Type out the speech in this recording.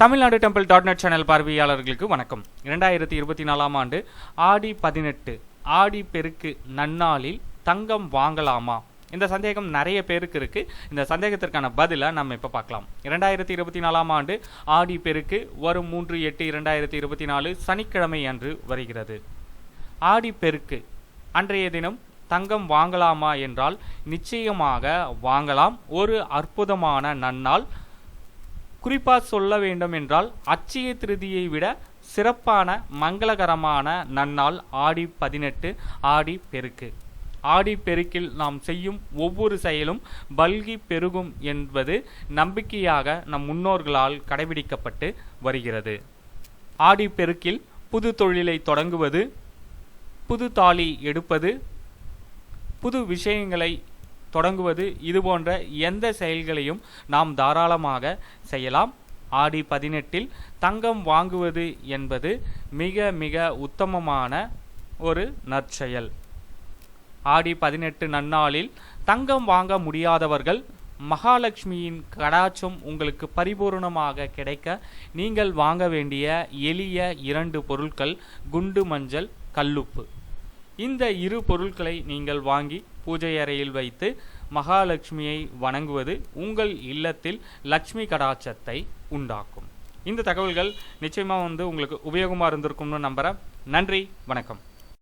Tamil Nadu temple dot net channel பார்வையாளர்களுக்கு வணக்கம். இரண்டாயிரத்தி இருபத்தி நாலாம் ஆண்டு ஆடி பதினெட்டு ஆடி பெருக்கு நன்னாளில் தங்கம் வாங்கலாமா? இந்த சந்தேகம் நிறைய பேருக்கு இருக்கு. இந்த சந்தேகத்திற்கான பதிலை நம்ம இப்போ பார்க்கலாம். இரண்டாயிரத்தி இருபத்தி நாலாம் ஆண்டு ஆடி பெருக்கு வரும் மூன்று எட்டு இரண்டாயிரத்தி இருபத்தி நாலு சனிக்கிழமை அன்று வருகிறது. ஆடி பெருக்கு அன்றைய தினம் தங்கம் வாங்கலாமா என்றால் நிச்சயமாக வாங்கலாம். ஒரு அற்புதமான நன்னாள் குறிப்பாக சொல்ல வேண்டும் என்றால் அச்சய திருதியை விட சிறப்பான மங்களகரமான நன்னாள் ஆடி பதினெட்டு ஆடி பெருக்கு. ஆடி பெருக்கில் நாம் செய்யும் ஒவ்வொரு செயலும் பல்கி பெருகும் என்பது நம்பிக்கையாக நம் முன்னோர்களால் கடைபிடிக்கப்பட்டு வருகிறது. ஆடி பெருக்கில் புது தொழிலை தொடங்குவது புது தாலி எடுப்பது புது விஷயங்களை தொடங்குவது இதுபோன்ற எந்த செயல்களையும் நாம் தாராளமாக செய்யலாம். ஆடி பதினெட்டில் தங்கம் வாங்குவது என்பது மிக மிக உத்தமமான ஒரு நற்செயல். ஆடி பதினெட்டு நன்னாளில் தங்கம் வாங்க முடியாதவர்கள் மகாலட்சுமியின் கடாட்சம் உங்களுக்கு பரிபூர்ணமாக கிடைக்க நீங்கள் வாங்க வேண்டிய எளிய இரண்டு பொருட்கள் குண்டு மஞ்சள் கல்லுப்பு. இந்த இரு பொருட்களை நீங்கள் வாங்கி பூஜை அறையில் வைத்து மகாலட்சுமியை வணங்குவது உங்கள் இல்லத்தில் லட்சுமி கடாட்சத்தை உண்டாக்கும். இந்த தகவல்கள் நிச்சயமாக வந்து உங்களுக்கு உபயோகமாக இருந்திருக்கும்னு நம்புகிறேன் நன்றி வணக்கம்.